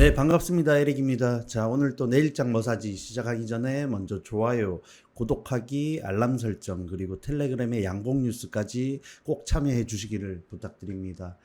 네, 반갑습니다. 에릭입니다. 자, 오늘 또 내일장 머사지 시작하기 전에 먼저 좋아요, 구독하기, 알람 설정, 그리고 텔레그램의 양봉 뉴스까지 꼭 참여해 주시기를 부탁드립니다.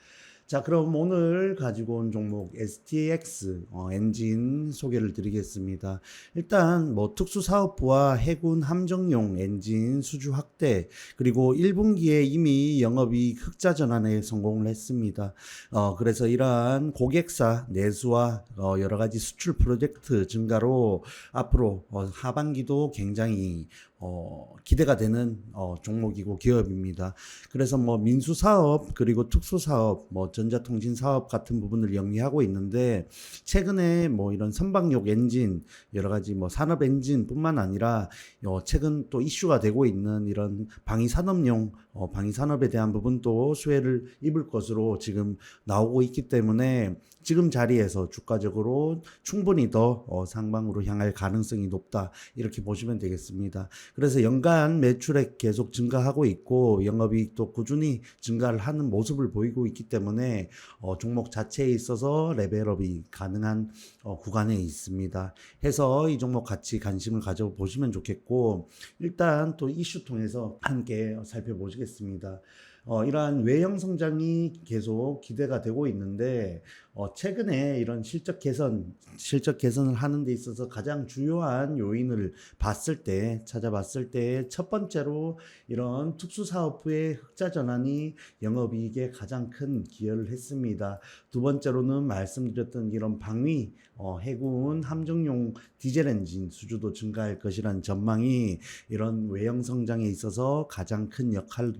자, 그럼 오늘 가지고 온 종목 STX 어, 엔진 소개를 드리겠습니다. 일단 뭐 특수사업부와 해군 함정용 엔진 수주 확대 그리고 1분기에 이미 영업이익 흑자 전환에 성공을 했습니다. 어, 그래서 이러한 고객사 내수와 어, 여러 가지 수출 프로젝트 증가로 앞으로 어, 하반기도 굉장히 어, 기대가 되는 어, 종목이고 기업입니다. 그래서 뭐 민수 사업 그리고 특수 사업, 뭐 전자통신 사업 같은 부분을 영위하고 있는데 최근에 뭐 이런 선박용 엔진 여러 가지 뭐 산업 엔진뿐만 아니라 어, 최근 또 이슈가 되고 있는 이런 방위 산업용 어, 방위 산업에 대한 부분도 수혜를 입을 것으로 지금 나오고 있기 때문에 지금 자리에서 주가적으로 충분히 더 어, 상방으로 향할 가능성이 높다 이렇게 보시면 되겠습니다. 그래서 연간 매출액 계속 증가하고 있고 영업이익도 꾸준히 증가를 하는 모습을 보이고 있기 때문에 어, 종목 자체에 있어서 레벨업이 가능한 어, 구간에 있습니다. 해서 이 종목 같이 관심을 가져 보시면 좋겠고 일단 또 이슈 통해서 함께 살펴보시겠습니다. 어, 이러한 외형 성장이 계속 기대가 되고 있는데 어, 최근에 이런 실적 개선, 실적 개선을 하는 데 있어서 가장 주요한 요인을 봤을 때, 찾아봤을 때 첫 번째로 이런 특수사업부의 흑자 전환이 영업이익에 가장 큰 기여를 했습니다. 두 번째로는 말씀드렸던 이런 방위, 어, 해군 함정용 디젤 엔진 수주도 증가할 것이라는 전망이 이런 외형 성장에 있어서 가장 큰 역할을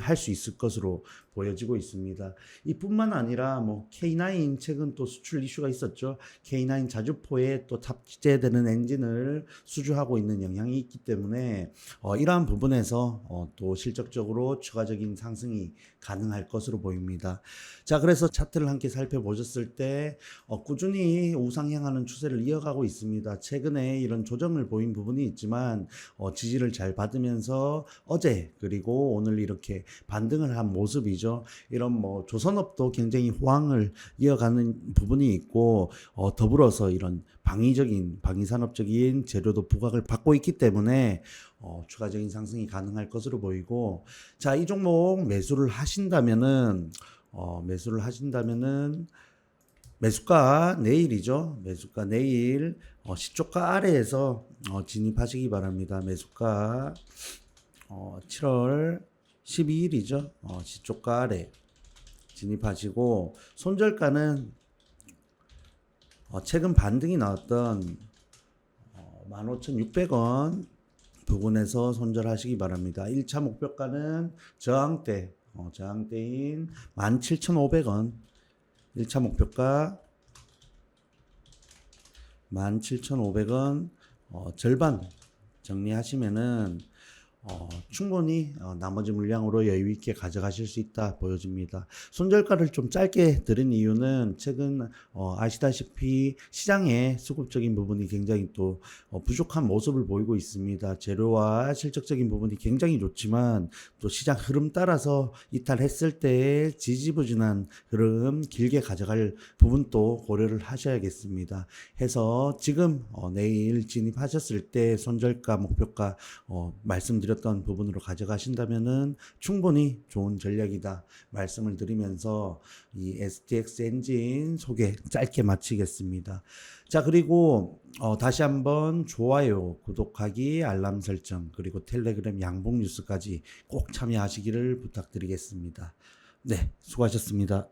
할 수 있을 것으로 보여지고 있습니다. 이뿐만 아니라 뭐 K9 최근 또 수출 이슈가 있었죠. K9 자주포에 또 탑재되는 엔진을 수주하고 있는 영향이 있기 때문에 어, 이러한 부분에서 어, 또 실적적으로 추가적인 상승이 가능할 것으로 보입니다. 자, 그래서 차트를 함께 살펴보셨을 때 어, 꾸준히 우상향하는 추세를 이어가고 있습니다. 최근에 이런 조정을 보인 부분이 있지만 어, 지지를 잘 받으면서 어제 그리고 오늘 이렇게 반등을 한 모습이죠. 이런 뭐 조선업도 굉장히 호황을 이어가는 부분이 있고 어, 더불어서 이런 방위적인 방위산업적인 재료도 부각을 받고 있기 때문에 어, 추가적인 상승이 가능할 것으로 보이고 자 이 종목 매수를 하신다면은 어, 매수를 하신다면은 매수가 내일이죠. 매수가 내일 어, 시초가 아래에서 어, 진입하시기 바랍니다. 매수가 어, 7월 12일이죠. 어, 시초가 아래 진입하시고 손절가는 어, 최근 반등이 나왔던 어, 15,600원 부근에서 손절하시기 바랍니다. 1차 목표가는 저항대, 어, 저항대인 17,500원. 1차 목표가 17,500원 어, 절반 정리하시면은 어, 충분히 어, 나머지 물량으로 여유 있게 가져가실 수 있다 보여집니다. 손절가를 좀 짧게 드린 이유는 최근 어, 아시다시피 시장의 수급적인 부분이 굉장히 또 어, 부족한 모습을 보이고 있습니다. 재료와 실적적인 부분이 굉장히 좋지만 또 시장 흐름 따라서 이탈했을 때 지지부진한 흐름 길게 가져갈 부분도 고려를 하셔야겠습니다. 해서 지금 어, 내일 진입하셨을 때 손절가 목표가 어, 말씀 드렸던 부분으로 가져가신다면은 충분히 좋은 전략이다 말씀을 드리면서 이 STX 엔진 소개 짧게 마치겠습니다. 자 그리고 어, 다시 한번 좋아요, 구독하기, 알람 설정 그리고 텔레그램 양봉 뉴스까지 꼭 참여하시기를 부탁드리겠습니다. 네, 수고하셨습니다.